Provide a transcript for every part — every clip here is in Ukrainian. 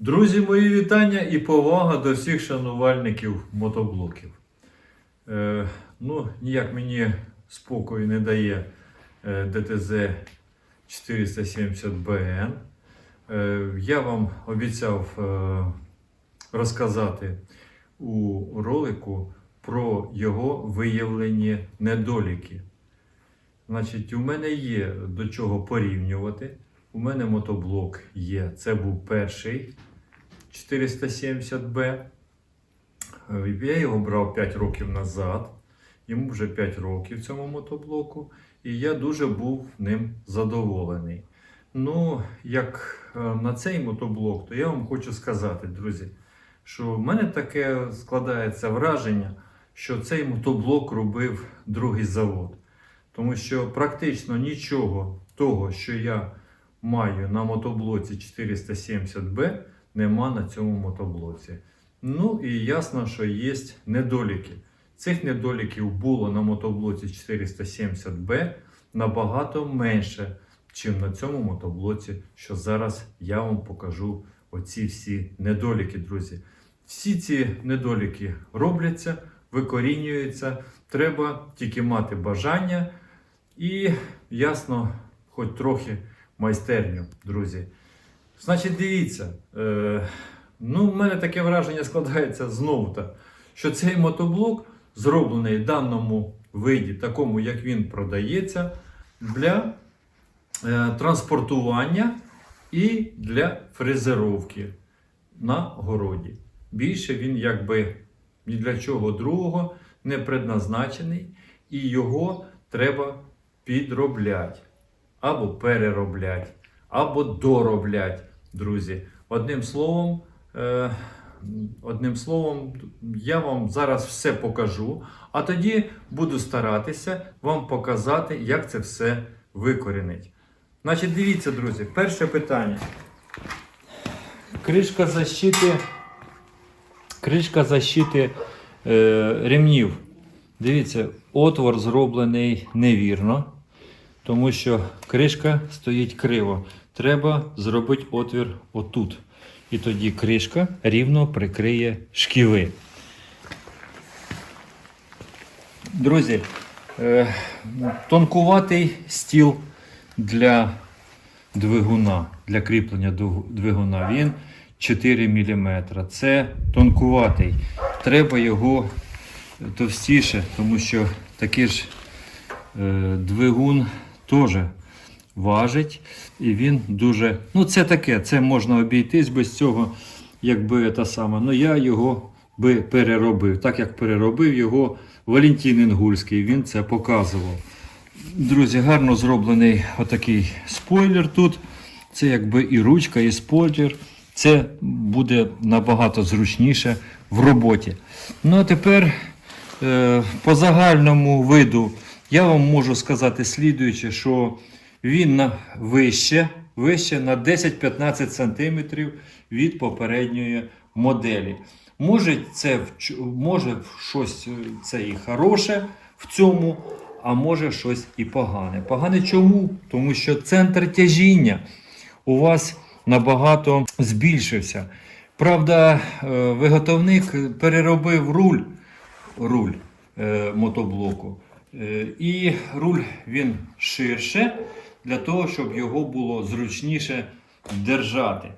Друзі, мої вітання і повага до всіх шанувальників мотоблоків. Е, ну, ніяк мені спокою не дає е, ДТЗ 470BN. Е, я вам обіцяв е, розказати у ролику про його виявлені недоліки. Значить, у мене є до чого порівнювати. У мене мотоблок є. Це був перший 470B. Е, Я його брав 5 років назад. Йому вже 5 років цьому мотоблоку. І я дуже був ним задоволений. Ну, як е, на цей мотоблок, то я вам хочу сказати, друзі, що в мене таке складається враження, що цей мотоблок робив другий завод. Тому що практично нічого того, що я маю на мотоблоці 470B, нема на цьому мотоблоці. Ну і ясно, що є недоліки. Цих недоліків було на мотоблоці 470B набагато менше, ніж на цьому мотоблоці, що зараз я вам покажу оці всі недоліки, друзі. Всі ці недоліки робляться, викорінюються. Треба тільки мати бажання і, ясно, хоч трохи майстерню, друзі. Значить, дивіться, е, ну, в мене таке враження складається знову так, що цей мотоблок зроблений в даному виді, такому, як він продається, для е, транспортування і для фрезеровки на городі. Більше він якби ні для чого другого не предназначений, і його треба підробляти або перероблять, або дороблять, друзі. Одним словом, е, одним словом, я вам зараз все покажу, а тоді буду старатися вам показати, як це все викорінить. Значить, дивіться, друзі, перше питання. Кришка защити, кришка защити е, ремнів. Дивіться, отвор зроблений невірно тому що кришка стоїть криво. Треба зробити отвір отут. І тоді кришка рівно прикриє шківи. Друзі, е, тонкуватий стіл для двигуна, для кріплення двигуна. Він 4 мм. Це тонкуватий. Треба його товстіше, тому що такий ж е, двигун теж важить. І він дуже. Ну, це таке, це можна обійтись без цього, якби та сама. Ну я його би переробив. Так як переробив його Валентин Інгульський, він це показував. Друзі, гарно зроблений отакий спойлер тут. Це якби і ручка, і спойлер. Це буде набагато зручніше в роботі. Ну а тепер е, по загальному виду я вам можу сказати слідуюче, що він вище, вище на 10-15 см від попередньої моделі. Може, це може щось е, це і хороше в цьому, а може щось і погане. Погане чому? Тому що центр тяжіння у вас набагато збільшився. Правда, е, виготовник переробив руль, руль е, мотоблоку. Е, І руль він ширше для того, щоб його було зручніше держати.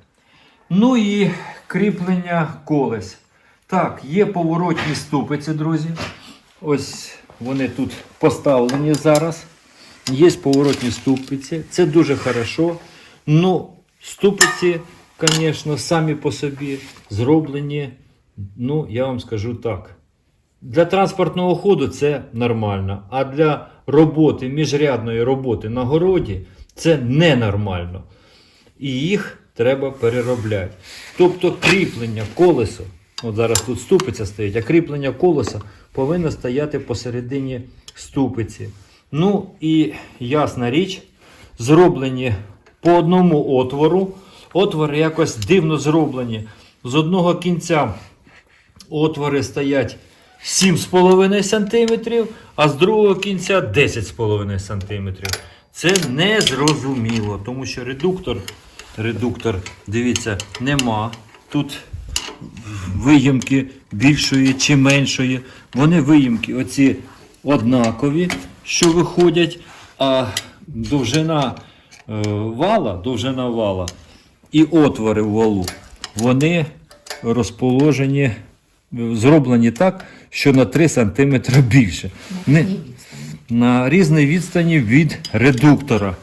Ну і кріплення колес. Так, є поворотні ступиці, друзі. Ось вони тут поставлені зараз. Є поворотні ступиці. Це дуже хорошо. Ну, ступиці, звісно, самі по собі зроблені. Ну, я вам скажу так. Для транспортного ходу це нормально. А для роботи, міжрядної роботи на городі це ненормально. І їх треба переробляти. Тобто кріплення колеса, от зараз тут ступиця стоїть, а кріплення колеса повинно стояти посередині ступиці. Ну і ясна річ, зроблені по одному отвору. Отвори якось дивно зроблені. З одного кінця отвори стоять 7,5 см, а з другого кінця 10,5 см. Це незрозуміло, тому що редуктор, редуктор, дивіться, нема тут виїмки більшої чи меншої. Вони виїмки оці однакові, що виходять, а довжина е, вала, довжина вала і отвори в валу, вони розположені, е, зроблені так, що на 3 см більше. Не, на різній відстані від редуктора.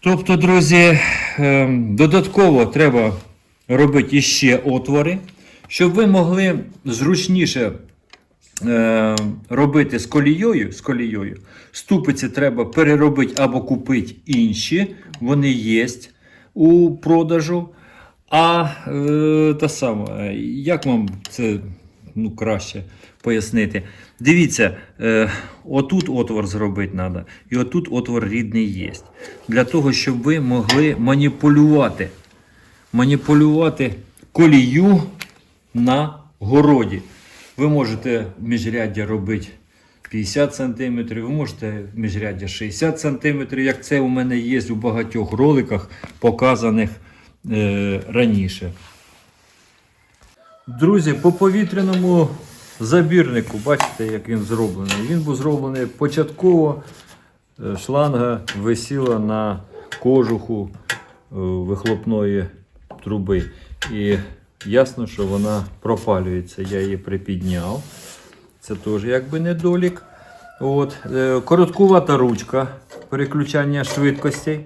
Тобто, друзі, ем, додатково треба робити іще отвори, щоб ви могли зручніше е, робити з колією, з колією. Ступиці треба переробити або купити інші, вони є у продажу. А е, та сама, як вам це ну, краще пояснити? Дивіться, е, отут отвор зробити треба, і отут отвор рідний є. Для того, щоб ви могли маніпулювати. Маніпулювати колію на городі. Ви можете міжряддя робити 50 см, ви можете міжряддя 60 см, як це у мене є у багатьох роликах, показаних е, раніше. Друзі, по повітряному забірнику, бачите, як він зроблений. Він був зроблений початково. е, Шланга висіла на кожуху е, вихлопної труби. І ясно, що вона пропалюється. Я її припідняв. Це теж якби недолік. От. е, Короткувата ручка переключання швидкостей.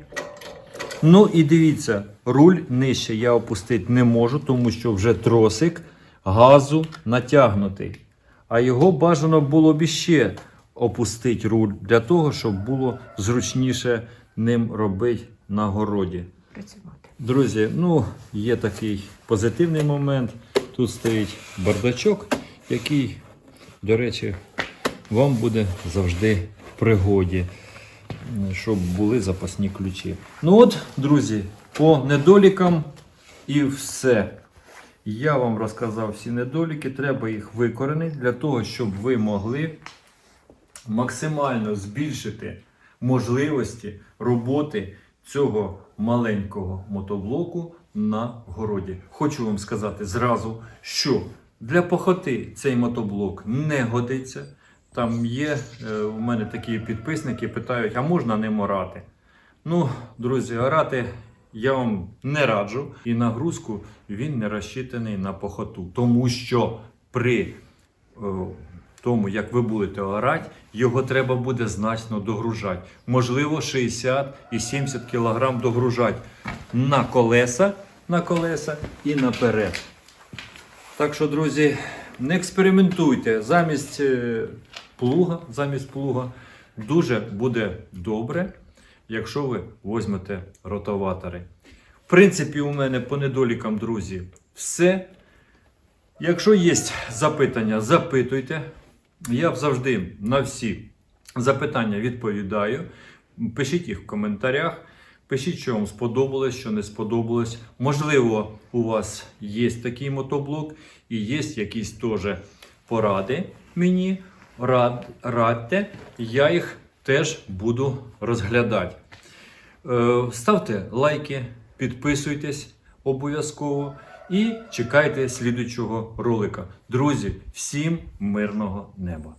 Ну і дивіться, руль нижче я опустити не можу, тому що вже тросик газу натягнутий. А його бажано було б іще опустити руль для того, щоб було зручніше ним робити на городі. працювати. Друзі, ну є такий позитивний момент. Тут стоїть бардачок, який, до речі, вам буде завжди в пригоді, щоб були запасні ключі. Ну от, друзі, по недолікам і все. Я вам розказав всі недоліки, треба їх викоренити для того, щоб ви могли максимально збільшити можливості роботи цього маленького мотоблоку на городі. Хочу вам сказати зразу, що для похоти цей мотоблок не годиться. Там є е, у мене такі підписники, питають, а можна ним орати? Ну, друзі, орати я вам не раджу. І нагрузку він не розчитаний на похоту, тому що при е, тому, як ви будете орати, його треба буде значно догружати. Можливо, 60 і 70 кг догружати на колеса, на колеса і наперед. Так що, друзі, не експериментуйте замість е, плуга, замість плуга дуже буде добре, якщо ви візьмете ротоватори. В принципі, у мене по недолікам, друзі, все. Якщо є запитання, запитуйте. Я завжди на всі запитання відповідаю. Пишіть їх в коментарях. Пишіть, що вам сподобалось, що не сподобалось. Можливо, у вас є такий мотоблок і є якісь теж поради мені. Рад, радьте, я їх теж буду розглядати. Е, Ставте лайки, підписуйтесь обов'язково і чекайте слідучого ролика. Друзі, всім мирного неба!